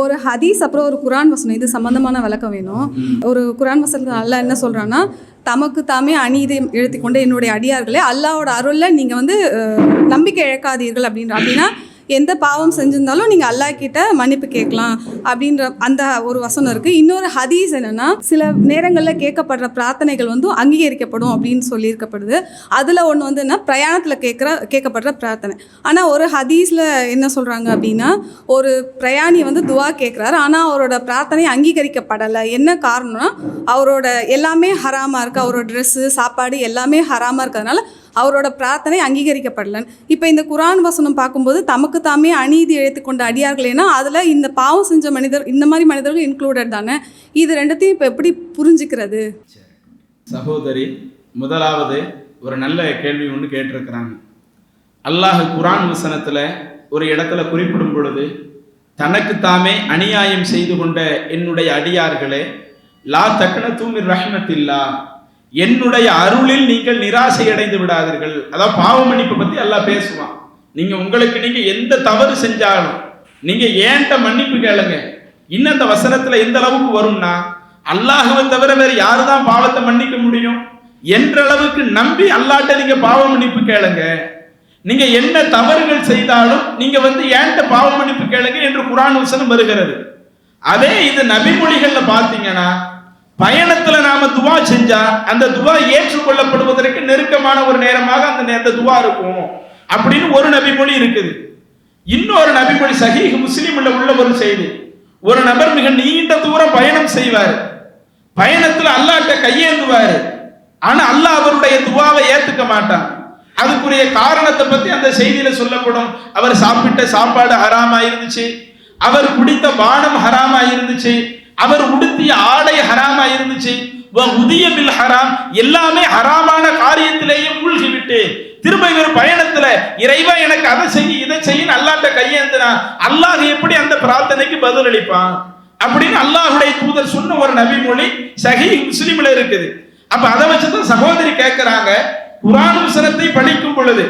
ஒரு ஹதீஸ் அப்புறம் ஒரு குரான் வசனம். இது சம்பந்தமான விளக்கம் வேணும். ஒரு குரான் வசனத்தில் அல்லாஹ் என்ன சொல்கிறான்னா தமக்கு தாமே அநீதி எழுத்தி கொண்டு என்னுடைய அடியார்களே அல்லாஹ்வோட அருளில் நீங்கள் வந்து நம்பிக்கை இழக்காதீர்கள் அப்படின்ற அப்படின்னா எந்த பாவம் செஞ்சிருந்தாலும் நீங்கள் அல்லாஹ் கிட்ட மன்னிப்பு கேட்கலாம் அப்படின்ற அந்த ஒரு வசனம் இருக்குது இன்னொரு ஹதீஸ் என்னென்னா சில நேரங்களில் கேட்கப்படுற பிரார்த்தனைகள் வந்து அங்கீகரிக்கப்படும் அப்படின்னு சொல்லியிருக்கப்படுது. அதில் ஒன்று வந்து என்ன பிரயாணத்தில் கேட்குற கேட்கப்படுற பிரார்த்தனை. ஆனால் ஒரு ஹதீஸில் என்ன சொல்கிறாங்க அப்படின்னா ஒரு பிரயாணி வந்து துவா கேட்குறாரு ஆனால் அவரோட பிரார்த்தனை அங்கீகரிக்கப்படலை. என்ன காரணம்னா அவரோட எல்லாமே ஹராமாக இருக்குது அவரோட ட்ரெஸ்ஸு சாப்பாடு எல்லாமே ஹராமாக இருக்கிறதுனால அவரோட பிரார்த்தனை அங்கீகரிக்கப்படலன் இப்போ இந்த குரான் வசனம் பார்க்கும்போது தமக்கு தாமே அநீதி இழைத்து கொண்ட அடியார்களேனா அதில் இந்த பாவம் செஞ்ச மனிதர் இந்த மாதிரி மனிதர்கள் இன்க்ளூடட் தானே? இது ரெண்டத்தையும் இப்போ எப்படி புரிஞ்சுக்கிறது? சகோதரி முதலாவது ஒரு நல்ல கேள்வி ஒன்று கேட்டிருக்கிறாங்க. அல்லாஹ் குரான் வசனத்தில் ஒரு இடத்துல குறிப்பிடும் பொழுது தனக்கு தாமே அநியாயம் செய்து கொண்ட என்னுடைய அடியார்களே லா தக்கன தூமிர் ரஹ்மத்தில்லா என்னுடைய அருளில் நீங்கள் நிராசை அடைந்து விடாதீர்கள். அதாவது பாவ மன்னிப்பை பற்றி எல்லாம் பேசுவான். நீங்க உங்களுக்கு நீங்க எந்த தவறு செஞ்சாலும் நீங்க ஏன்ட்ட மன்னிப்பு கேளுங்க. இன்னும் அந்த வசனத்துல எந்த அளவுக்கு வரும்னா அல்லாஹுவை தவிர வேற யாரு தான் பாவத்தை மன்னிக்க முடியும்? என்ற அளவுக்கு நம்பி அல்லாட்ட நீங்க பாவ மன்னிப்பு கேளுங்க. நீங்க என்ன தவறுகள் செய்தாலும் நீங்க வந்து ஏன்ட்ட பாவ மன்னிப்பு கேளுங்க என்று குரான் வசனம் வருகிறது. அதே இது நபிமொழிகள்ல பாத்தீங்கன்னா பயணத்துல நாம துவா செஞ்சா அந்த துவா ஏற்றுக்கொள்ளப்படுவதற்கு நெருக்கமான ஒரு நேரமாக அந்த நே- அந்த துவா இருக்கும். அப்படின்னு ஒரு நபிமொழி இருக்குது. இன்னொரு நபிமொழி சஹீஹ் முஸ்லீம்ல உள்ள ஒரு செய்தி. ஒரு நபர் மிக நீண்ட தூரம் பயணம் செய்வார். பயணத்துல அல்லாட்ட கையேந்துவார். ஆனா அல்லாஹ் அவருடைய துவாவை ஏத்துக்க மாட்டான். அதுக்குரிய காரணத்தை பத்தி அந்த செய்தியில சொல்லப்படும். அவர் சாப்பிட்ட சாப்பாடு ஹராமா இருந்துச்சு அவர் குடித்த பானம் ஹராமா இருந்துச்சு அவர் உடுத்திய ஆடை ஹராமா இருந்துச்சு வ உதிய பில் ஹராம் எல்லாமே ஹராமான காரியத்திலேயே மூழ்கி விட்டு திரும்ப இவர் பயணத்துல இறைவா எனக்கு அதை செய்ய இதை செய்ய அல்லாட்ட கையேந்தினா அல்லாஹ் எப்படி அந்த பிரார்த்தனைக்கு பதில் அளிப்பான் அப்படின்னு அல்லாஹுடைய தூதர் சொன்ன ஒரு நபிமொழி சஹி முஸ்லீம்ல இருக்குது. அப்ப அதை வச்சுதான் சகோதரி கேட்கிறாங்க குரான் வசனத்தை படிக்கும் பொழுது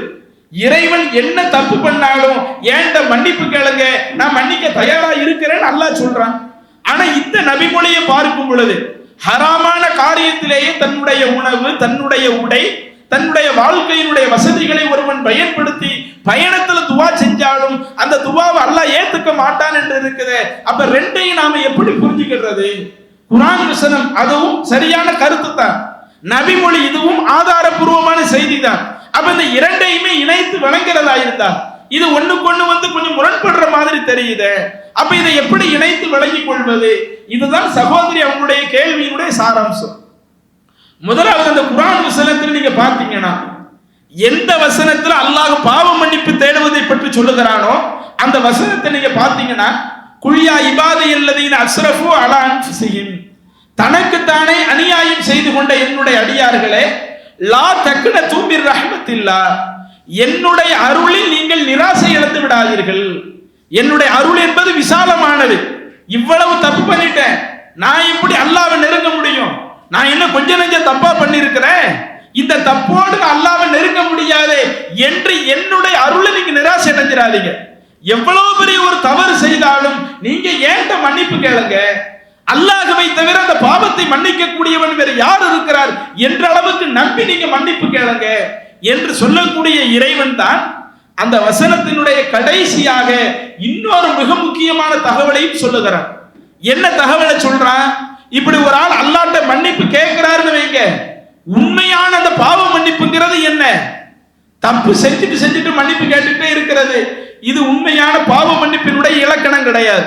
இறைவன் என்ன தப்பு பண்ணாலும் ஏன்ட மன்னிப்பு கேளுங்க நான் மன்னிக்க தயாரா இருக்கிறேன்னு அல்லாஹ் சொல்றான். ஆனா இந்த நபிமொழியை பார்க்கும் பொழுது ஹராமான காரியத்திலேயே தன்னுடைய உணவு தன்னுடைய உடை தன்னுடைய வாழ்க்கையினுடைய வசதிகளை ஒருவன் பயன்படுத்தி பயணத்துல துவா செஞ்சாலும் அந்த துவாவை அல்லாஹ் ஏத்துக்க மாட்டான் என்று இருக்குது. அப்ப ரெண்டையும் நாம எப்படி புரிஞ்சுக்கிறது குரான் வசனம் அதுவும் சரியான கருத்து தான். நபிமொழி இதுவும் ஆதாரபூர்வமான செய்தி தான். அப்ப இந்த இரண்டையுமே இணைத்து வணங்குறதா இருந்தா இது ஒண்ணுக்கு ஒண்ணு வந்து கொஞ்சம் முரண்படுற மாதிரி தெரியுது. அப்ப இதை எப்படி இணைத்து விளங்கிக் கொள்வது? இதுதான் சகோதரி அவங்களுடைய கேள்வியினுடைய சாராம்சம். முதலாவது அந்த குரான் வசனத்தில் நீங்க பார்த்தீங்கன்னா எந்த வசனத்துல அல்லாஹ் பாவ மன்னிப்பு தேடுவதை பற்றி சொல்லுகிறானோ அந்த வசனத்தை நீங்க பார்த்தீங்கன்னா குழியா இபாதி அல்லதீன் அஸ்ரஃபு அலா அன்ஃபுசிஹிம் தனக்குத்தானே அநியாயம் செய்து கொண்ட என்னுடைய அடியார்களே லா தக்குன தூம்பிர் ரஹமத்தில்லா. என்னுடைய அருளில் நீங்கள் நிராசை இழந்து விடாதீர்கள். என்னுடைய அருள் என்பது விசாலமானது. இவ்வளவு தப்பு பண்ணிட்டேன். நான் இப்படி அல்லாவை நெருங்க முடியும். நான் என்ன கொஞ்ச நெஞ்ச தப்பா பண்ணியிருக்கிறேன். இந்த தப்போடு நான் அல்லாவை நெருங்க முடியாது என்று என்னுடைய அருளை நீங்க நிராசை அடைஞ்சிடாதீங்க. எவ்வளவு பெரிய ஒரு தவறு செய்தாலும் நீங்க ஏன்ட்ட மன்னிப்பு கேளுங்க. அல்லாஹுவை தவிர அந்த பாவத்தை மன்னிக்க கூடியவன் வேறு யார் இருக்கிறார் என்ற அளவுக்கு நம்பி நீங்க மன்னிப்பு கேளுங்க. என்று சொல்லக்கூடிய இறைவன் தான் அந்த வசனத்தினுடைய கடைசியாக இன்னொரு மிக முக்கியமான தகவலையும் சொல்லுகிறான். என்ன தகவலை சொல்றான்? இப்படி ஒரு ஆள் அல்லாட்ட மன்னிப்பு கேட்கிறாருன்னு வைங்க. உண்மையான அந்த பாவ மன்னிப்புங்கிறது என்ன? தப்பு செஞ்சுட்டு செஞ்சுட்டு மன்னிப்பு கேட்டுட்டே இருக்கிறது. இது உண்மையான பாவ மன்னிப்பினுடைய இலக்கணம் கிடையாது.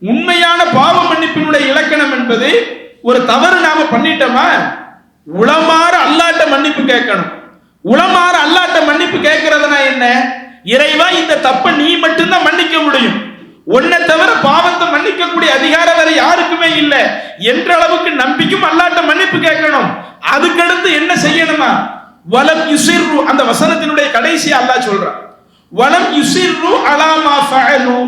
உண்மையான பாவ மன்னிப்பினுடைய இலக்கணம் என்பது ஒரு தவறு நாம பண்ணிட்டோமா? உளமாற அல்லாட்ட மன்னிப்பு கேட்கணும். உளமாற அல்லாட்ட மன்னிப்பு கேட்கறதுனா என்ன? இறைவா இந்த தப்பை நீ மட்டும்தான் மன்னிக்க முடியும். உன்னை தவிர பாவத்தை மன்னிக்கக்கூடிய அதிகாரம் வேற யாருக்குமே இல்லை. என்ற அளவுக்கு நம்பிக்கும் அல்லாட்ட மன்னிப்பு கேட்கணும். அதுக்கடுத்து என்ன செய்யணுமா? வலம் யுசிர்ரு அந்த வசனத்தினுடைய கடைசி அல்லாஹ் சொல்றான். வலம் யுசிர்ரு அலாமா ஃபஅலு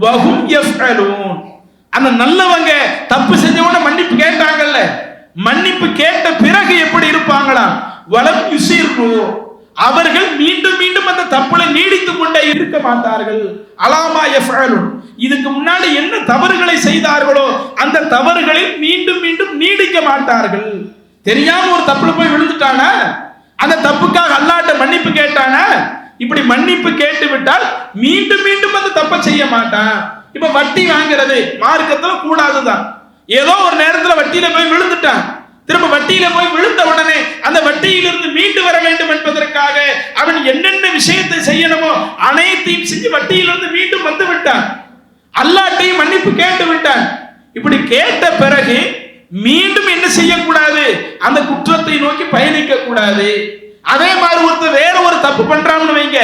வஹும் யஃஅலூன். அந்த நல்லவங்க தப்பு செஞ்சவன மன்னிப்பு கேட்டாங்கல்ல. மன்னிப்பு கேட்ட பிறகு எப்படி இருப்பாங்களாம்? வளம் யுசிர்ரு அவர்கள் மீண்டும் மீண்டும் அந்த தப்புல நீடித்துக் கொண்டே இருக்க மாட்டார்கள். அலாமா யஃபஅலூன் இதுக்கு முன்னாடி என்ன தவறுகளை செய்தார்களோ அந்த தவறுகளில் மீண்டும் மீண்டும் நீடிக்க மாட்டார்கள். தெரியாம ஒரு தப்புல போய் விழுந்துட்டானா? அந்த தப்புக்காக அல்லாட்ட மன்னிப்பு கேட்டானா? இப்படி மன்னிப்பு கேட்டு விட்டால் மீண்டும் மீண்டும் அந்த தப்பை செய்ய மாட்டான். இப்ப வட்டி வாங்குறது மார்க்கத்துல கூடாதுதான். ஏதோ ஒரு நேரத்துல வட்டியில போய் விழுந்துட்டான். திரும்ப வட்டியில போய் விழுந்த உடனே அந்த வட்டியிலிருந்து மீண்டு வர வேண்டும் என்பதற்காக அவன் என்னென்ன விஷயத்தை செய்யணுமோ அனைத்தையும் செஞ்சு வட்டியிலிருந்து மீண்டும் வந்து விட்டான். அல்லாட்டையும் மன்னிப்பு கேட்டு விட்டான். இப்படி கேட்ட பிறகு மீண்டும் என்ன செய்யக்கூடாது? அந்த குற்றத்தை நோக்கி பயணிக்க கூடாது அதே மாதிரி ஒருத்தர் வேற ஒரு தப்பு பண்றான்னு வைங்க.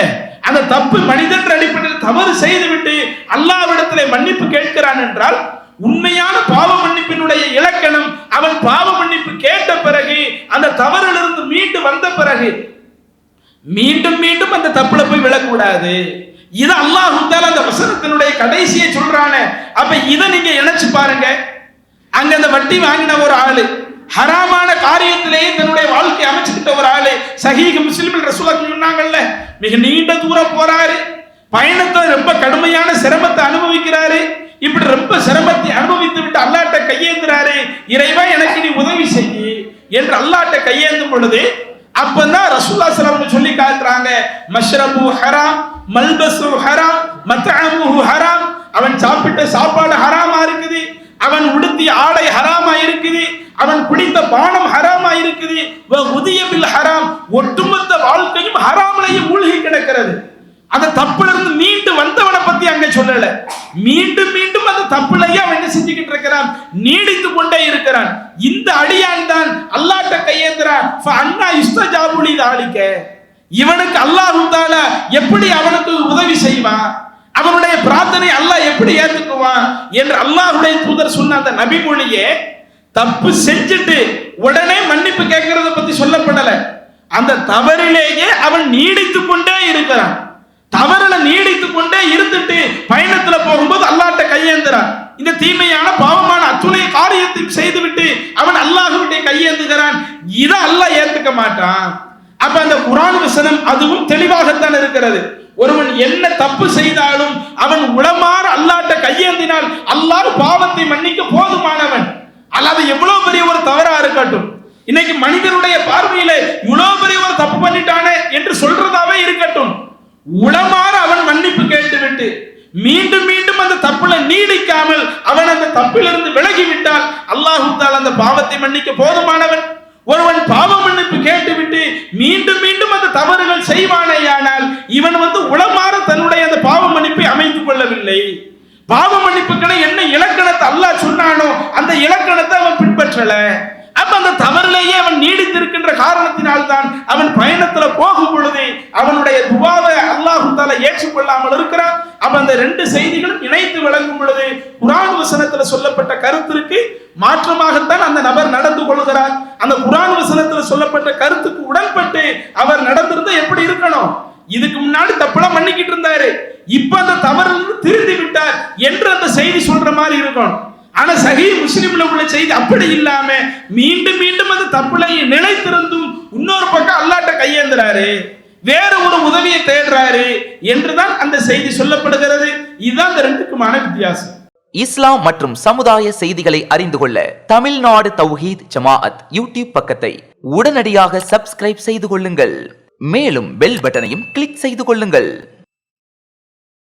அந்த தப்பு மனிதன் அடிப்படையில் தவறு செய்துவிட்டு அல்லாவிடத்திலே மன்னிப்பு கேட்கிறான் என்றால் உண்மையான பாவ மன்னிப்பினுடைய இலக்கணம் அவன் பாவ மன்னிப்பு கேட்ட பிறகு அந்த தவறிலிருந்து மீண்டு வந்த பிறகு மீண்டும் மீண்டும் அந்த தப்புல போய் விழக்கூடாது. இது அல்லாஹ் அந்த வசனத்தினுடைய கடைசியை சொல்றானே. அப்ப இதை நீங்க இணைச்சு பாருங்க. அங்க அந்த வட்டி வாங்கின ஒரு ஆளு ஹராமான காரியத்திலேயே தன்னுடைய வாழ்க்கை அமைச்சுக்கிட்ட ஒரு ஆளு சஹீக முஸ்லிமில் ரசூலா சொன்னாங்கல்ல மிக நீண்ட தூரம் போறாரு. பயணத்தை ரொம்ப கடுமையான சிரமத்தை அனுபவிக்கிறாரு. இப்படி ரொம்ப சிரமத்தை அனுபவித்து விட்டு அல்லாட்ட கையேந்துறாரு இறைவா எனக்கு நீ உதவி செய்யி என்று அல்லாட்ட கையேந்தும் பொழுது அப்பதான் ரசூல்லா சலாம் சொல்லி காட்டுறாங்க மஷ்ரபு ஹராம் மல்பசு ஹராம் மத்தமுஹு ஹராம். அவன் சாப்பிட்ட சாப்பாடு ஹராமா இருக்குது அவன் உடுத்திய ஆடை ஹராமா இருக்குது அவன் குடித்த பானம் ஹராமா இருக்குது. வ உதிய பில் ஹராம் ஒட்டுமொத்த வாழ்க்கையும் ஹராமலையும் மூழ்கி கிடக்கிறது. அந்த தப்புல இருந்து மீண்டு வந்தவனை பத்தி அங்க சொல்லலை. மீண்டும் மீண்டும் அந்த தப்புலையே அவன் என்ன செஞ்சுக்கிட்டு இருக்கிறான்? நீடித்து கொண்டே இருக்கிறான். இந்த அடியான் தான் அல்லாட்ட கையேந்திரான் அண்ணா இஸ்தஜாபுலி தாளிக்க இவனுக்கு அல்லாஹ் இருந்தால எப்படி அவனுக்கு உதவி செய்வான்? அவனுடைய பிரார்த்தனை அல்லாஹ் எப்படி ஏத்துக்குவான்? என்று அல்லாஹுடைய தூதர் சொன்ன அந்த நபிமொழியே தப்பு செஞ்சுட்டு உடனே மன்னிப்பு கேட்கறத பத்தி சொல்லப்படல. அந்த தவறிலேயே அவன் நீடித்து கொண்டே இருக்கிறான். தவறுல நீடித்து கொண்டே இருந்துட்டு பயணத்துல போகும்போது அல்லாட்ட கையேந்துறான். இந்த தீமையான பாவமான அத்துணை காரியத்தை செய்துவிட்டு அவன் அல்லாஹுடைய கையேந்துகிறான். இதை அல்லாஹ் ஏத்துக்க மாட்டான். அப்ப அந்த குரான் வசனம் அதுவும் தெளிவாகத்தான் இருக்கிறது. ஒருவன் என்ன தப்பு செய்தாலும் அவன் உளமாற அல்லாட்ட கையேந்தினால் அல்லாஹ் பாவத்தை மன்னிக்க போதுமானவன். அல்லாத எவ்வளவு பெரிய ஒரு தவறா இருக்கட்டும். இன்னைக்கு மனிதனுடைய பார்வையில இவ்வளவு பெரிய ஒரு தப்பு பண்ணிட்டானே என்று சொல்றதாவே இருக்கட்டும். உளமாற அவன் மன்னிப்பு கேட்டுவிட்டு மீண்டும் மீண்டும் அந்த தப்புல நீடிக்காமல் அவன் அந்த தப்பிலிருந்து விலகி விட்டால் அல்லாஹு அந்த பாவத்தை மன்னிக்க போதுமானவன். ஒருவன் பாவ மன்னிப்பு கேட்டுவிட்டு மீண்டும் மீண்டும் அந்த தவறுகள் செய்வானேயானால் இவன் வந்து உளமாற தன்னுடைய அந்த பாவ மன்னிப்பை அமைத்துக் கொள்ளவில்லை. பாவ மன்னிப்புக்கான என்ன இலக்கணத்தை அல்லாஹ் சொன்னானோ அந்த இலக்கணத்தை அவன் பின்பற்றல. அப்ப அந்த தவறிலேயே அவன் நீடித்திருக்கின்ற காரணத்தினால்தான் அவன் பயணத்துல போகும் பொழுது அவனுடைய துவாவை அல்லாஹு தால ஏற்றுக்கொள்ளாமல் இருக்கிறான் அப்ப அந்த ரெண்டு செய்திகளும் இணைத்து விளங்கும் பொழுது குரான் வசனத்துல சொல்லப்பட்ட கருத்திற்கு மாற்றமாகத்தான் அந்த நபர் நடந்து கொள்கிறார். அந்த குரான் வசனத்துல சொல்லப்பட்ட கருத்துக்கு உடன்பட்டு அவர் நடந்திருந்தா எப்படி இருக்கணும்? இதுக்கு முன்னாடி தப்பெல்லாம் பண்ணிக்கிட்டு இருந்தாரு. இப்ப அந்த தவறு திருந்தி விட்டார் என்று அந்த செய்தி சொல்ற மாதிரி இருக்கணும் ஆனா சகி முஸ்லிம்ல உள்ள செய்தி அப்படி இல்லாம மீண்டும் மீண்டும் அந்த தப்புலையை நிலைத்திருந்தும் இன்னொரு பக்கம் அல்லாட்ட கையேந்துறாரு. வேறு ஒரு உதவியை தேடுறாரு என்றுதான் அந்த செய்தி சொல்லப்படுகிறது. இதுதான் அந்த ரெண்டுக்குமான வித்தியாசம். இஸ்லாம் மற்றும் சமுதாய செய்திகளை அறிந்து கொள்ள தமிழ்நாடு தௌஹீத் ஜமாஅத் யூடியூப் பக்கத்தை உடனடியாக சப்ஸ்கிரைப் செய்து கொள்ளுங்கள். மேலும் பெல் பட்டனையும் கிளிக் செய்து கொள்ளுங்கள்.